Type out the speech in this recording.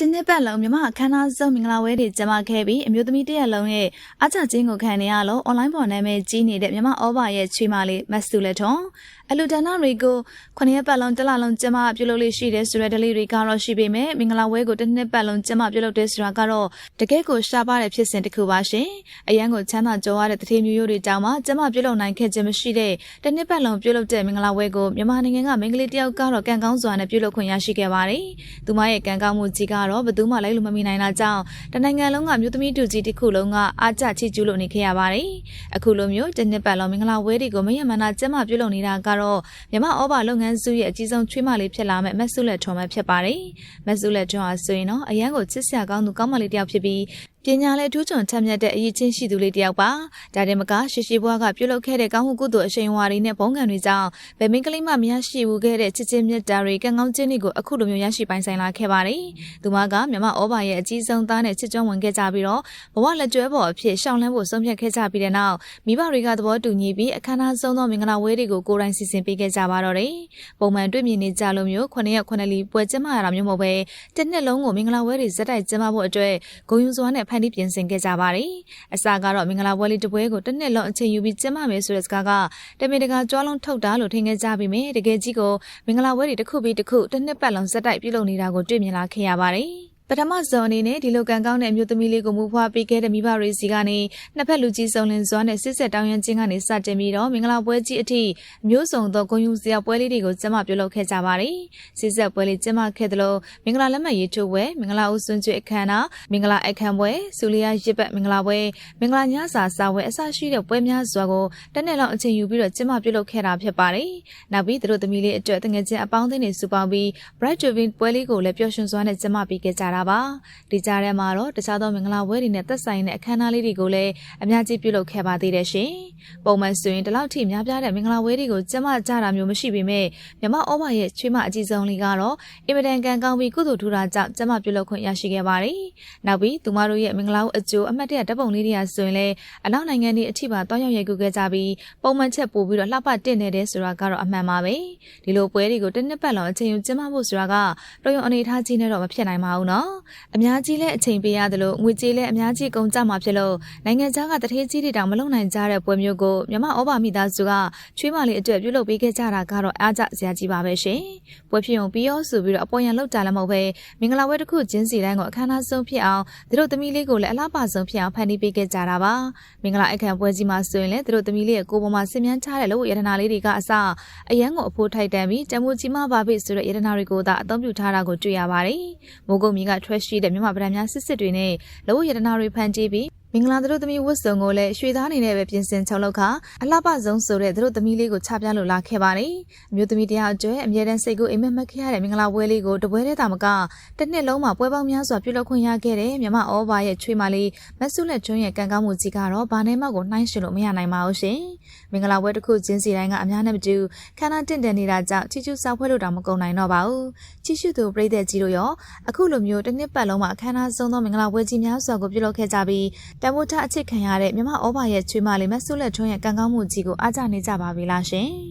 တင်းနှစ်ပတ်လုံးမြမအခမ်းအနားဆုံးမင်္ဂလာပွဲတွေကျင်းပခဲ့ပြီးအမျိုးသမီးတရက်လုံးရဲ့အချချင်းကိုခံနေရလို့အွန်လိုင်းပေါ်နာမည်ကြီးနေတဲ့မြမဩဘာရဲ့ချွေးမလေးမတ်စုလက်ထွန် အလူဒနာတွေကိုခုနှစ်ရက်ပတ်လုံးတစ်လလုံးကျင်းပပြုလုပ်လို့ရှိတဲ့ဆိုတဲ့ delivery ကတော့ရှိပေမဲ့မင်္ဂလာပွဲကိုတစ်နှစ်ပတ်လုံးကျင်းပပြုလုပ်တဲ့ဆိုတာကတော့တကယ့်ကိုရှားပါတဲ့ဖြစ်စဉ်တစ်ခုပါရှင်အရန်ကိုချမ်းသာကြွားရတဲ့တထေမျိုးရိုးတွေတောင်မှကျင်းပပြုလုပ်နိုင်ခဲ့ခြင်းမရှိတဲ့တစ်နှစ်ပတ်လုံးပြုလုပ်တဲ့မင်္ဂလာပွဲကိုမြန်မာနိုင်ငံကမင်္ဂလေးတယောက်ကတော့ကံကောင်းစွာနဲ့ပြုလုပ်ခွင့်ရရှိခဲ့ပါတယ်သူမရဲ့ကံကောင်းမှုကြီးကတော့ဘယ်သူမှလိုက်လို့မမိနိုင်တာကြောင့်တနိုင်ငံလုံးကမြို့သမီးတူကြီးတစ်ခုလုံးကအားကျချီကျူးလို့နေခဲ့ရပါတယ်အခုလိုမျိုးတစ်နှစ်ပတ်လုံးမင်္ဂလာပွဲတွေကိုမရမနာကျင်းပပြုလုပ်နေတာကတော့မြမဩဘာလုပ်ငန်းစုရဲ့အကြီးဆုံးချွေးမလေးဖြစ်လာမဲ့မက်ဆုလက်ထွန်ပဲဖြစ်ပါတယ်မက်ဆုလက်ထွန်ဟာဆိုရင်တော့အရန်ကိုချစ်စရာကောင်းသူကောင်းမလေးတစ်ယောက်ဖြစ်ပြီးပညာလည်းအထူးချွန်ထက်မြက်တဲ့အရေးချင်းရှိသူလေးတစ်ယောက်ပါဒါတင်မကရှိရှိဘွားကပြုလုပ်ခဲ့တဲ့ကောင်းမှုကုသိုလ်အရှိန်အဝါတွေနဲ့ဘုံကံတွေကြောင့်ဗေမင်းကလေးမမရရှိဘူးခဲ့တဲ့ချစ်ချင်းမြတ်တာတွေကံကောင်းခြင်းတွေကိုအခုလိုမျိုးရရှိပိုင်ဆိုင်လာခဲ့ပါတယ်သူမကမြမဩဘာရဲ့အကြီးဆုံးသားနဲ့ချစ်ကြွဝင်ခဲ့ကြပြီးတော့ဘဝလက်ကျွဲပေါ်အဖြစ်ရှောင်းလန်းဖို့ဆုံးဖြတ်ခဲ့ကြပြီးတဲ့နောက်မိဘတွေကသဘောတူညီပြီးအခမ်းအနားဆုံးသောမင်္ဂလာဝဲတွေကိုကိုယ်တိုင်စီစဉ်ပေးခဲ့ကြပါတော့တယ်ပုံမှန်တွေ့မြင်နေကြလို့မျိုး9ရက်9လီပွဲကျင်းပရတာမျိုးမဟုတ်ပဲတစ်နှစ်လုံးကိုမင်္ဂလာဝဲတွေဇက်တိုက်ကျင်းပဖို့အတွက်ဂုဏ်ယူစွာနဲ့ဖန်တီးပြင်ဆင်ခဲ့ကြပါတယ်။အစကတော့မင်္ဂလာပွဲလေးတစ်ပွဲကိုတစ်နှစ်လုံးအချိန်ယူပြီးကျင်းပမယ်ဆိုတဲ့စကားကတမင်တကာကြွားလုံးထုတ်တာလို့ထင်ခဲ့ကြပြီးမြဲတကယ်ကြီးကိုမင်္ဂလာပွဲတွေတစ်ခုပြီးတစ်ခုတစ်နှစ်ပတ်လုံးဇက်တိုက်ပြုလုပ်နေတာကိုတွေ့မြင်လာခဲ့ရပါတယ်။ ပထမဆုံးအနေနဲ့ဒီလိုကံကောင်းတဲ့အမျိုးသမီးလေးကိုမူဖွားပေးခဲ့တဲ့မိဘတွေစီကနေနှစ်ဖက်လူကြီးစုံလင်စွာနဲ့စစ်ဆက်တောင်းရန်ခြင်းကနေစတင်ပြီးတော့မင်္ဂလာပွဲကြီးအထိအမျိုးစုံသောဂုဏ်ယူစရာပွဲလေးတွေကိုကျင်းပပြုလုပ်ခဲ့ကြပါတယ်။စစ်ဆက်ပွဲလေးကျင်းပခဲ့သလိုမင်္ဂလာလက်မှတ်ရေးထိုးပွဲမင်္ဂလာဦးစွန်ကျွေအခမ်းအနားမင်္ဂလာအခမ်းပွဲစူလီယာရစ်ပတ်မင်္ဂလာပွဲမင်္ဂလာညစာစာပွဲအစရှိတဲ့ပွဲများစွာကိုတနေ့လောက်အချိန်ယူပြီးတော့ကျင်းပပြုလုပ်ခဲ့တာဖြစ်ပါတယ်။နောက်ပြီးသူတို့သမီးလေးအတွက်တငယ်ချင်းအပေါင်းအသင်းတွေစုပေါင်းပြီး Bright Driven ပွဲလေးကိုလည်းပျော်ရွှင်စွာနဲ့ကျင်းပပေးခဲ့ကြတာပါ။ဒီကြားထဲမှာတော့တခြားသောမင်္ဂလာပွဲတွေနဲ့သက်ဆိုင်တဲ့အခမ်းအနားလေးတွေကိုလည်းအများကြီးပြုလုပ်ခဲ့ပါသေးတယ်ရှင်။ပုံမှန်ဆိုရင်ဒီလောက်ထိများပြားတဲ့မင်္ဂလာပွဲတွေကိုကျမကြတာမျိုးမရှိပေမဲ့မြမဩဘာရဲ့ချွေးမအကြီးဆုံးလေးကတော့အင်မတန်ကန်ကောင်းပြီးကုသိုလ်ထူတာကြောင့်ကျမပြုလုပ်ခွင့်ရရှိခဲ့ပါတယ်။နောက်ပြီးသူမတို့ရဲ့မင်္ဂလာဦးအကျိုးအမှတ်တရဓာတ်ပုံလေးတွေကဆိုရင်လည်းအနောက်နိုင်ငံတွေအထိပါတွားရောက်ရိုက်ကူခဲ့ကြပြီးပုံမှန်ချက်ပို့ပြီးတော့လှပတင့်နေတယ်ဆိုတာကတော့အမှန်ပါပဲ။ဒီလိုပွဲတွေကိုတစ်နှစ်ပတ်လုံးအချိန်ယူကျင်းပဖို့ဆိုတာကတော်ရုံအနေထားကြီးနဲ့တော့မဖြစ်နိုင်ပါဘူးနော်။အများကြီးလည်းအချိန်ပေးရတယ်လို့ငွေကြေးလည်းအများကြီးကုန်ကြမှာဖြစ်လို့နိုင်ငံခြားကတထေးကြီးတွေတောင်မလုံနိုင်ကြတဲ့ပွဲမျိုးကိုမြမဩဘာမိသားစုကချွေးမလေးအတွက်ပြုလုပ်ပေးခဲ့ကြတာကတော့အားကြစရာကြီးပါပဲရှင်။ပွဲဖြစ်ုံပြီးရောဆိုပြီးတော့အပေါ်ရန်လောက်ကြလည်းမဟုတ်ပဲမင်္ဂလာပွဲတစ်ခုချင်းစီတိုင်းကိုအခမ်းအနားဆုံးဖြစ်အောင်သူတို့သမီးလေးကိုလည်းအလားပါဆုံးဖြစ်အောင်ဖန်တီးပေးခဲ့ကြတာပါ။မင်္ဂလာအခမ်းပွဲကြီးမှာဆိုရင်လည်းသူတို့သမီးလေးရဲ့ကိုယ်ပေါ်မှာဆင်မြန်းချတဲ့လို့ရတနာလေးတွေကအစအရန်ကိုအဖိုးထိုက်တန်ပြီးတမူကြီးမပါပြီဆိုတဲ့ရတနာတွေကိုသာအသုံးပြုထားတာကိုတွေ့ရပါတယ်။မိုးကုတ်မီကထွက်ရှိတဲ့မြမဗဒံများစစ်စစ်တွေနဲ့လဝရတနာတွေဖန်တီးပြီးမင်္ဂလာသူတို့သမီးဝတ်စုံကိုလည်းရွှေသားနေနဲ့ပဲပြင်ဆင်ချုပ်လောက်ခါအလှပဆုံးဆိုတဲ့သူတို့သမီးလေးကိုချပြလို့လာခဲ့ပါတယ်။အမျိုးသမီးတရားအတွက်အမြဲတမ်းစိတ်ကိုအိမ်မက်မက်ခဲ့ရတဲ့မင်္ဂလာပွဲလေးကိုတပွဲတည်းတာမကတစ်နှစ်လုံးမှာပွဲပေါင်းများစွာပြုလုပ်ခွင့်ရခဲ့တဲ့မြမဩဘာရဲ့ချွေးမလေးမဆုလက်ကျွန်းရဲ့ကံကောင်းမှုကြီးကတော့ဘာနဲ့မှကိုနှိုင်းရှင်လို့မရနိုင်ပါဘူးရှင်။ မင်္ဂလာပွဲတစ်ခုချင်းစီတိုင်းကအများနဲ့မတူခန္ဓာတင့်တယ်နေတာကြောင့်ချီချူစောက်ဖွဲလို့တောင်မကုန်နိုင်တော့ပါဘူး။ချီရှုသူပြိသက်ကြီးတို့ရောအခုလိုမျိုးတစ်နှစ်ပတ်လုံးမှာအခမ်းအနားဆုံးသောမင်္ဂလာပွဲကြီးများစွာကိုပြုလုပ်ခဲ့ကြပြီးတမိုးထအချစ်ခံရတဲ့မြမဩဘာရဲ့ချွေးမလေးမဆုလက်ထွန်းရဲ့ကံကောင်းမှုကြီးကိုအားကြနေကြပါပြီလားရှင်။